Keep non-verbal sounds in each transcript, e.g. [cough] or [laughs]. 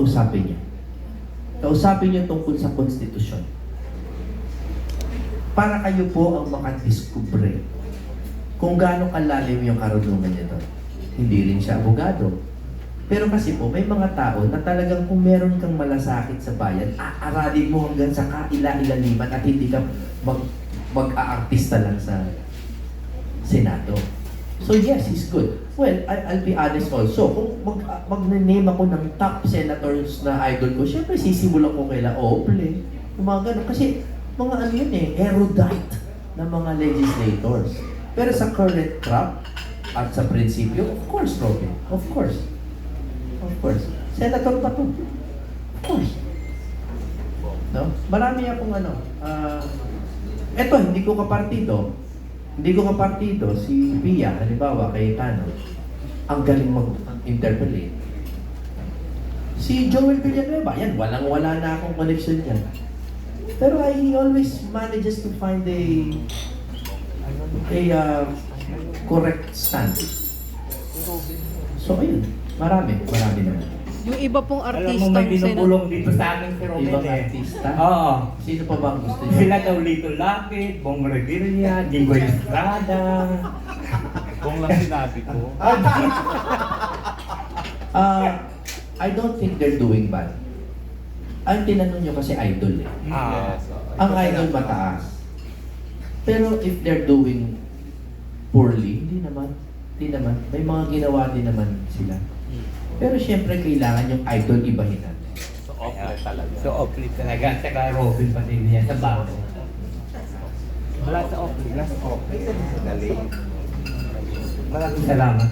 kausapin niyo. Kausapin niyo tungkol sa konstitusyon. Para kayo po ang makadiskubre kung gaano kalalim yung karunungan niya doon. Hindi rin siya abogado. Pero kasi po, may mga tao na talagang kung meron kang malasakit sa bayan, aaralin mo hanggang sa kaila-ilaliman at hindi ka mag, mag-aartista lang sa Senado. So yes, he's good. Well, I, I'll be honest also, kung mag, mag-name ako ng top senators na idol ko, syempre sisimulan ko kaila Ople, yung mga ganun. Kasi mga ano yun eh, erudite na mga legislators. Pero sa current crop at sa prinsipyo, of course, Robin, of course. Of course. Senator pa to. Of course. No? Marami akong ano, ah, eto, hindi ko kapartido, hindi ko kapartido, si Pia, halimbawa, kay Tano, ang galing mag-interpolate. Si Joel Villanueva, yan, walang-wala na akong connection niya. Pero I, he always manages to find a a uh, correct stance. So, ayun. Marami. Marami naman. Yung iba pong Alam mo, may binubulong dito sa akin si Robin Ibang eh. artista. Oo. Sino pa ba ang gusto niyo? Sila daw Lito Lapid, Bong Revilla, Jinggoy Estrada. Kung lang sinabi ko. Uh, [laughs] I don't think they're doing bad. Ang tinanong nyo kasi idol eh. Ah. Yes. oo. Ang idol mataas. Pero if they're doing poorly, hindi naman. Hindi naman. May mga ginawa din naman sila. Pero syempre kailangan yung idol ibahin natin. So, off talaga. So, Oakley talaga. Saka Robin pa din niya sa bago. Wala sa Oakley. Wala sa Oakley. Dali. Maraming salamat.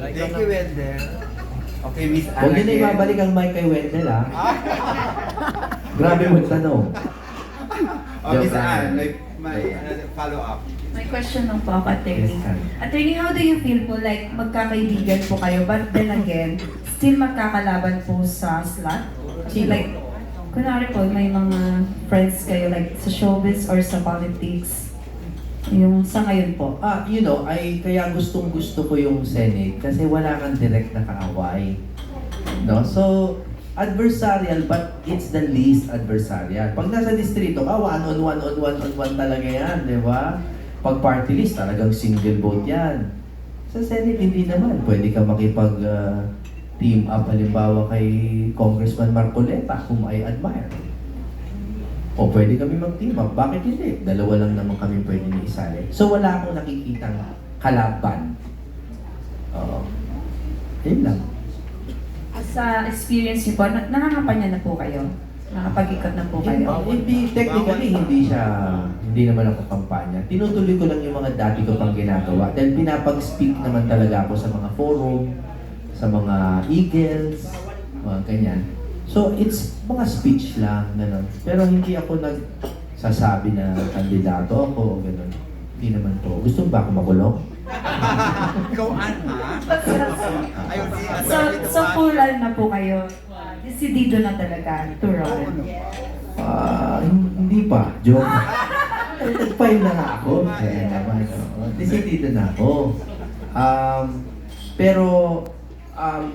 Thank you, Wender. Okay, Miss Huwag Anna. nyo na ibabalik ang mic kay Wendell ha. [laughs] Grabe mo tanong. Oh, Miss Anne, may, may another follow-up. May question lang po ako, attorney. Yes, ma'am. attorney, how do you feel po like magkakaibigan po kayo, but then again, still magkakalaban po sa slot? Sino? Like, kunwari po, may mga friends kayo like sa showbiz or sa politics. Yung sa ngayon po. Ah, you know, ay kaya gustong gusto ko yung Senate kasi wala kang direct na kaaway. No? So, adversarial but it's the least adversarial. Pag nasa distrito ka, one on one on one on one talaga yan, di ba? Pag party list, talagang single vote yan. Sa Senate, hindi naman. Pwede ka makipag ah, team up halimbawa kay Congressman Marcoleta, whom I admire. O pwede kami mag-team up. Bakit hindi? Dalawa lang naman kami pwede ni isali. So wala akong nakikitang kalaban. Oo. Yun lang. Sa experience niyo po, na- nakakapanya na po kayo? Nakapag-ikot na po Hindi, kayo? hindi, technically, hindi siya, hindi naman ako kampanya. Tinutuloy ko lang yung mga dati ko pang ginagawa. Dahil pinapag-speak naman talaga ako sa mga forum, sa mga eagles, mga ganyan. So, it's mga speech lang, gano'n. Pero hindi ako nagsasabi na kandidato ako, gano'n. Hindi naman po. Gusto ba ako makulong? Ikaw, Anna. Ayun, si So, so kulal na po kayo. Decidido na talaga to run. Ah, hindi pa. Joke. Nag-file na nga ako. Kaya naman. oo. Decidido na ako. Um, pero, um,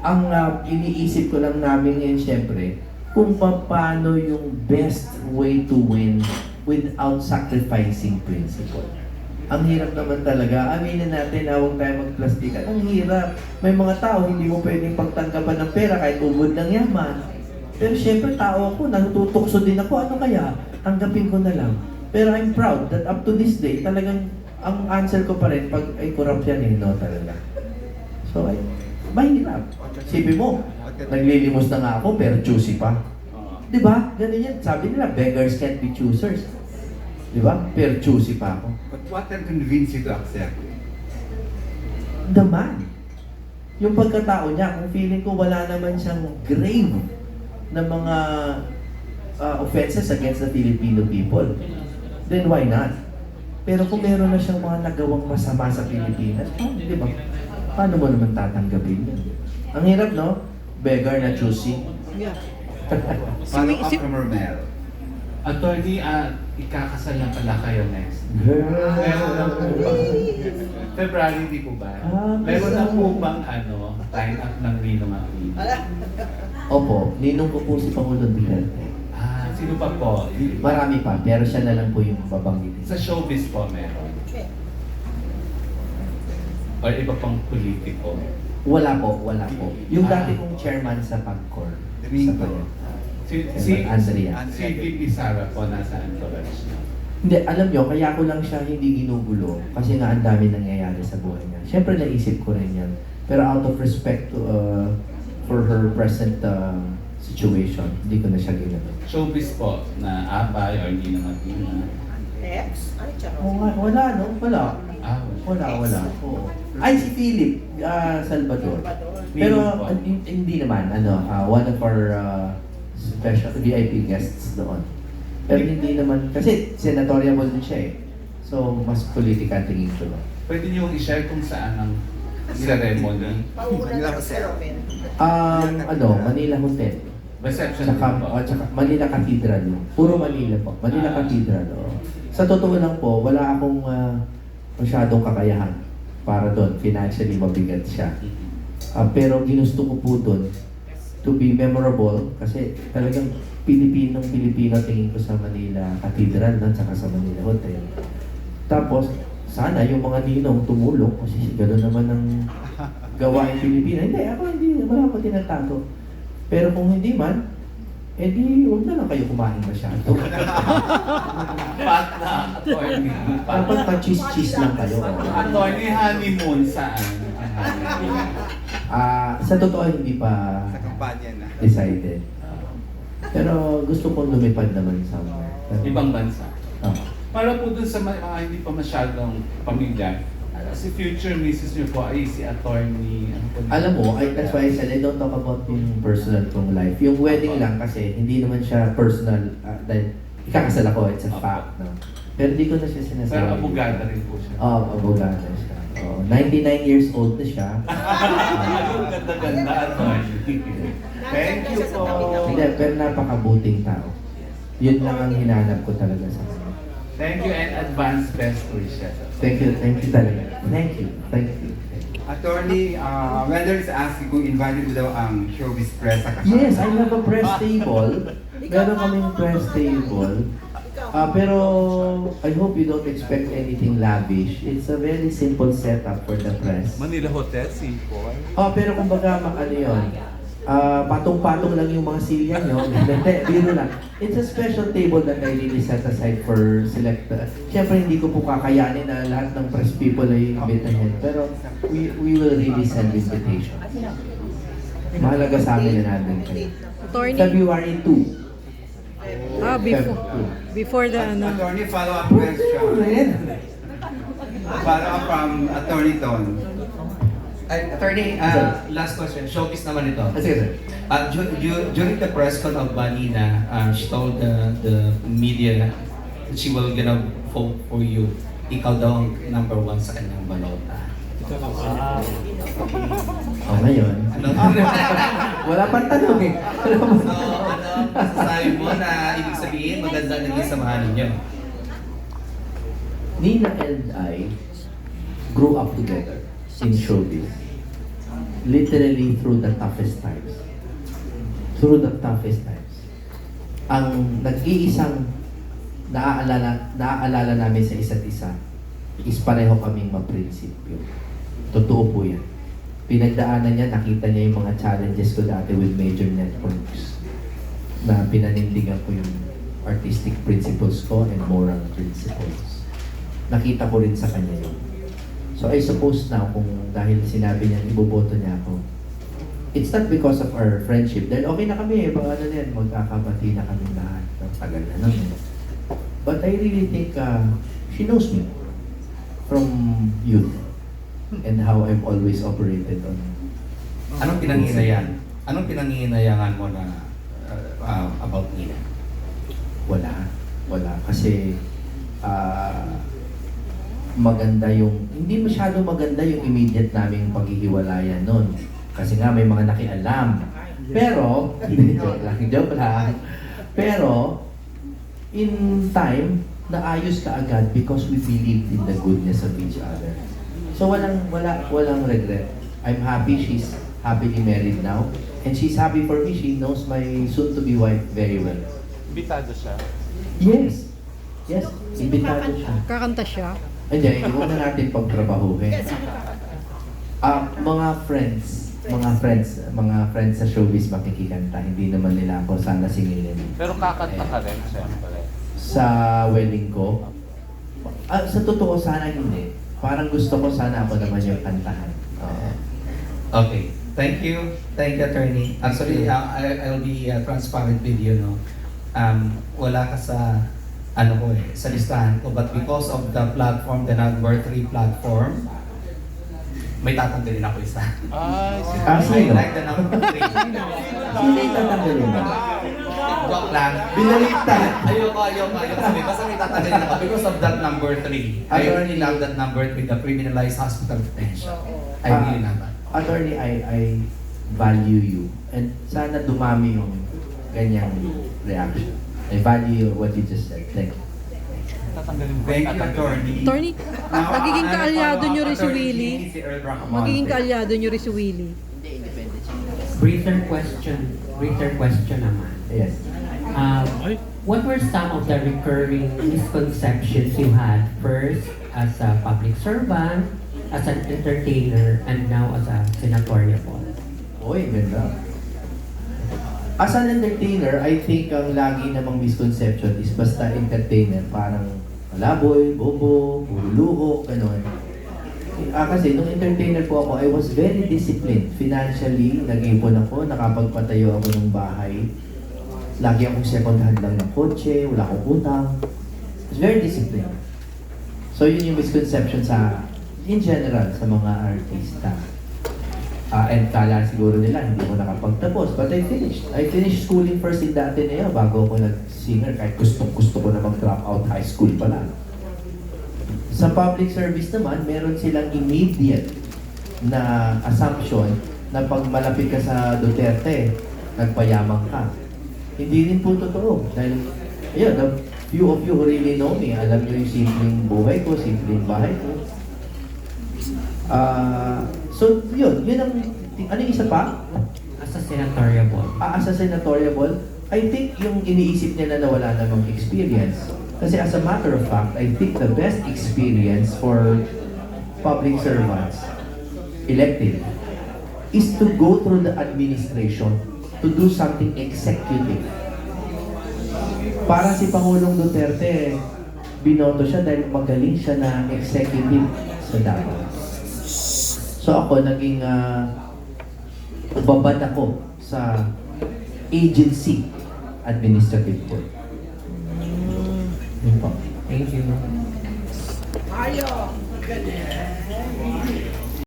ang ah, iniisip ko lang namin ngayon, syempre, kung paano yung best way to win without sacrificing principle. Ang hirap naman talaga. Aminin natin na huwag tayo magplastikan. Ang hirap. May mga tao, hindi mo pwedeng pagtanggapan ng pera kahit ubod ng yaman. Pero syempre, tao ako, natutukso din ako. Ano kaya? Tanggapin ko na lang. Pero I'm proud that up to this day, talagang ang answer ko pa rin, pag ay corrupt yan eh, no talaga. So, ay, mahirap. Sipi mo, naglilimos na nga ako, pero choosy pa. Di ba? Ganun yan. Sabi nila, beggars can't be choosers. Di ba? Pero choosy pa ako. But what can convince you to accept? The man. Yung pagkatao niya, kung feeling ko wala naman siyang grave na mga uh, offenses against the Filipino people, then why not? Pero kung meron na siyang mga nagawang masama sa Pilipinas, oh, di ba? Paano mo naman tatanggapin yun? Ang hirap, no? Beggar na choosy. [laughs] Follow-up si- from Romel. Attorney, ah, ikakasal na pala kayo next. Meron na po ba? February, di po ba? Ah, Meron na po bang ano, line up ng Ninong Aquino? Opo, ninong ko po si Pangulong Duterte. Ah, sino pa po? Marami pa, pero siya na lang po yung babanggitin. Sa showbiz po meron. Or iba pang politiko. Wala po, wala po. Yung Ah. dati kong chairman sa PAGCOR. Domingo. Sa kanya. Si, si, Andrea. si VP Sara po nasa entourage niya. Hindi, alam nyo, kaya ko lang siya hindi ginugulo kasi nga ang dami nangyayari sa buhay niya. Siyempre naisip ko rin yan. Pero out of respect to, uh, for her present uh, situation, hindi ko na siya ginagawa. Showbiz po na abay or hindi naman yun na. Ex? Ay, charot. Oo nga, wala no? Wala. Ah, Wala, wala. Oo. Ay, si Philip ah, Salvador. Pero Philip po. uh, hin- hindi naman, ano, ah, one of our uh, special VIP guests doon. Pero hindi naman, kasi senatorial din siya eh. So, mas political tingin ko. Pwede niyo i-share kung saan ang ceremony. [laughs] Manila Robin. Um, ano, Manila Hotel. Reception Tsaka, din po. oh, tsaka Manila Cathedral. Puro Manila po. Manila Ah. Cathedral. Oh. Sa totoo lang po, wala akong ah, masyadong kakayahan para doon. Financially, mabigat siya. Ah, pero ginusto ko po doon to be memorable kasi talagang Pilipinong Pilipino tingin ko sa Manila Cathedral no? tsaka sa Manila Hotel. Tapos, sana yung mga ninong tumulong kasi gano'n naman ang gawain Pilipino. Hindi, ako hindi, wala ko tinatago. Pero kung hindi man, edi huwag na lang kayo kumain masyado. Pat na attorney. Pat. Dapat pa-cheese-cheese lang kayo. Attorney honeymoon saan? Ah, sa totoo hindi pa Sa kampanya na. decided. Pero gusto kong lumipad naman somewhere. Pero- Ibang bansa. Ah. Para po dun sa mga mga hindi pa masyadong pamilya, ah, si future missus niyo po ay si attorney. Ano Alam mo, I, that's why I said I don't talk about yung personal kong life. Yung wedding lang kasi hindi naman siya personal ah, dahil ikakasal ako, it's a fact. No? Pero hindi ko na siya sinasabi. Pero abogada rin po siya. Oo, oh, abogada siya. Oh, 99 years old na siya. [laughs] Ang ganda-ganda attorney. Thank you po. Hindi, pero napakabuting tao. Yun lang ang hinanap ko talaga sa kanya. Thank you and advance best wishes. Thank you, thank you talaga. Thank you, thank you. Attorney, uh, Wender is asking kung invited mo daw ang showbiz press sa kasama. Yes, I have a press table. [laughs] Meron kaming press table. Ah, pero I hope you don't expect anything lavish. It's a very simple setup for the press. Manila Hotel, simple. Oh, pero kumbaga mak- ano yun, ah, patong-patong lang yung mga silya nyo. [laughs] Hindi, biro lang. It's a special table that I really set aside for select. Uh, Siyempre, hindi ko po kakayanin na lahat ng press people ay imbitahin. Pero we, we will really send invitation. Mahalaga sa amin na natin kayo. Attorney, February 2. Ah, before, before the ano. Attorney, follow-up question. Follow-up from Attorney Don. Ay, attorney, uh, last question. Showbiz naman ito. Ah, sige, sir. Uh, du- du- during the press con of Manila, uh, she told the, the media that she will gonna vote for you. Ikaw daw ang number one sa kanyang balota. Oh, ngayon. Ano? [laughs] Wala pang tanong eh. so, ano, masasabi mo na ibig sabihin maganda naging samahan ninyo? Nina and I grew up together in showbiz. Literally through the toughest times. Through the toughest times. Ang nag-iisang naaalala, naaalala namin sa isa't isa is pareho kaming maprinsipyo. Totoo po yan. Pinagdaanan niya, nakita niya yung mga challenges ko dati with major networks na pinanindigan ko yung artistic principles ko and moral principles nakita ko rin sa kanya yun. So I suppose now kung dahil sinabi niya iboboto niya ako, it's not because of our friendship. Dahil okay na kami, pag ano yan, magkakabati na kami lahat. Tagal na naman. But I really think uh, she knows me from youth and how I've always operated on Anong pinanghihinayang? Anong pinanghihinayangan mo na uh, uh, about Nina? Wala. Wala. Kasi ah, maganda yung, hindi masyado maganda yung immediate naming paghihiwalayan nun. Kasi nga may mga nakialam. Pero, [laughs] joke lang, joke lang. Pero, in time, naayos ka agad because we believed in the goodness of each other. So walang wala walang regret. I'm happy she's happily married now. And she's happy for me. She knows my soon-to-be wife very well. Bitado siya. Yes. Yes. Imbitado siya. Kakanta siya. Hindi, hindi mo na natin pagtrabahuhin. Ah, mga friends, mga friends, mga friends sa showbiz makikikanta. Hindi naman nila ako sana singilin. Pero kakanta ka rin, siyempre. Sa wedding ko, ah, sa totoo sana hindi. Parang gusto ko sana ako naman yung kantahan. Oo. Okay. Thank you. Thank you, attorney. Actually, uh, I, I'll be uh, transparent with you, no? Um, wala ka sa, ano ko eh, sa listahan ko. But because of the platform, the number three platform, may tatanggalin ako isa. Ay, Ah, I sino? like the number three. Sino yung tatanggalin? Joke lang. Binaliktad. Ayoko, ayoko, ayoko sabi. Basta may tatanggalin ako because of that number three. I really love that number three, the criminalized hospital detention. I really love that. Attorney, I, I value you. And sana dumami yung ganyang reaction. I value what you just said. Thank you. Thank you, attorney. Attorney, Now, magiging kaalyado nyo rin si Willie. Magiging kaalyado nyo rin si Willie. Briefer question, briefer question naman. Yes. Um, what were some of the recurring misconceptions you had first as a public servant, as an entertainer, and now as a senatorial? Uy, ganda. As an entertainer, I think ang lagi namang misconception is basta entertainer, parang malaboy, bobo, luho, gano'n. Ah, kasi nung entertainer po ako, I was very disciplined. Financially, nag-ipon ako, nakapagpatayo ako ng bahay. Lagi akong second hand lang ng kotse, wala akong utang. I was very disciplined. So yun yung misconception sa, in general, sa mga artista. Ah, and kala siguro nila hindi ko nakapagtapos. But I finished. I finished schooling first in the Ateneo bago ako nag-singer kahit gusto, gusto ko na mag-drop out high school pala. Sa public service naman, meron silang immediate na assumption na pag malapit ka sa Duterte, nagpayaman ka. Hindi rin po totoo. Dahil, yun, the few of you who really know me, alam nyo yung simpleng buhay ko, simpleng bahay ko. Ah, so yun, yun ang, ano yung isa pa? As a senatorial. Ah, as a senatorial, I think yung iniisip nila na wala namang experience. Kasi as a matter of fact, I think the best experience for public servants, elected, is to go through the administration to do something executive. Para si Pangulong Duterte, binoto siya dahil magaling siya na executive sa Davao. So ako, naging uh, babad ako sa agency administrative board. Yun po. Thank you. Ayaw.